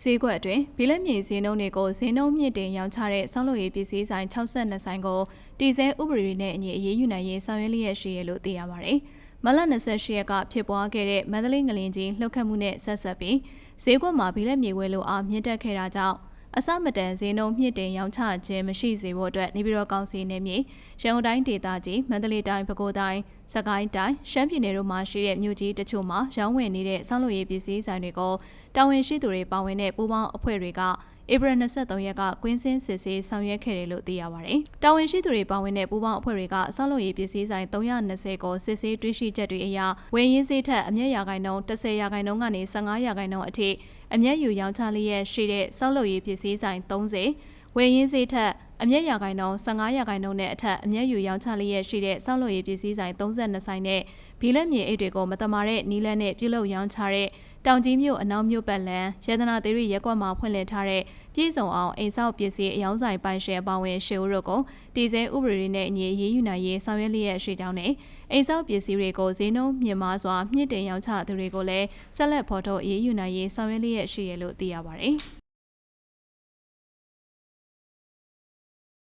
ဈေးကွက်အတွင်းဘီလက်မြေဈေးနှုန်းတွေကိုဈေးနှုန်းမြင့်တင်ရောင်းချတဲ့ဆောင်းလုပ်ရေးပစ္စည်းဆိုင်62ဆိုင်ကိုတီစဲဥပဒေနဲ့အညီအရေးယူနိုင်ရေးဆောင်ရွက်လျက်ရှိရလို့သိရပါတယ်။မလ28ရက်ကဖြစ်ပွားခဲ့တဲ့မန္တလေးငလင်ကြီးလှုပ်ခတ်မှုနဲ့ဆက်ဆက်ပြီးဈေးကွက်မှာဘီလက်မြေဝဲလိုအားမြင့်တက်ခဲ့တာကြောင့် အစမတန်ဈေးနှုန်းမြင့်တင်ရောင်းချခြင်းမရှိစေဖို့အတွက်နေပြည်တော်ကောင်စီနေမြေရန်ကုန်တိုင်းဒေသကြီးမန္တလေးတိုင်းပဲခူးတိုင်းစကိုင်းတိုင်းရှမ်းပြည်နယ်တို့မှာရှိတဲ့မြို့ကြီးတချို့မှာရောင်းဝယ်နေတဲ့ဆောင်းလုပ်ရေးပစ္စည်းဆိုင်တွေကိုတာဝန်ရှိသူတွေပါဝင်တဲ့ပူးပေါင်းအဖွဲ့တွေက ဧပြီ23ရက်ကကွင်းစင်းစစ်ဆေးဆောင်ရွက်ခဲ့တယ်လို့သိရပါတယ်။တာဝန်ရှိသူတွေပါဝင်တဲ့ပူးပေါင်းအဖွဲ့တွေကဆောင်းလုပ်ရေးပစ္စည်းဆိုင်320ကိုစစ်ဆေးတွေ့ရှိချက်တွေအရဝယ်ရင်းစည်းထက်အမျက်ရာခိုင်နှုန်း10ရာခိုင်နှုန်းကနေ15ရာခိုင်နှုန်းအထိအမျက်ယူရောင်းချလျက်ရှိတဲ့ဆောက်လုပ်ရေးပစ္စည်းဆိုင်30ဝယ်ရင်းစည်းထက်အမျက်ရာခိုင်နှုန်း15ရာခိုင်နှုန်းနဲ့အထက်အမျက်ယူရောင်းချလျက်ရှိတဲ့ဆောက်လုပ်ရေးပစ္စည်းဆိုင်32ဆိုင်နဲ့ဘီလက်မြေအိတ်တွေကိုမတမာတဲ့နီးလန်းနဲ့ပြုလုပ်ရောင်းချတဲ့ တောင်ကြီးမြို့အနောက်မြို့ပတ်လန်ရတနာသေးရီရက်ကွက်မှာဖွင့်လှစ်ထားတဲ့ပြည်စုံအောင်အိမ်ဆောက်ပစ္စည်းအယောင်းဆိုင်ပိုင်ရှင်ပါဝင်ရှေဦးတို့ကိုတည်ဆဲဥပဒေနဲ့အညီရေးယူနိုင်ရေးဆောင်ရွက်လျက်ရှိကြောင်းနဲ့အိမ်ဆောက်ပစ္စည်းတွေကိုဈေးနှုန်းမြင့်မားစွာမြင့်တင်ရောင်းချသူတွေကိုလည်းဆက်လက်ဖော်ထုတ်ရေးယူနိုင်ရေးဆောင်ရွက်လျက်ရှိရလို့သိရပါတယ်။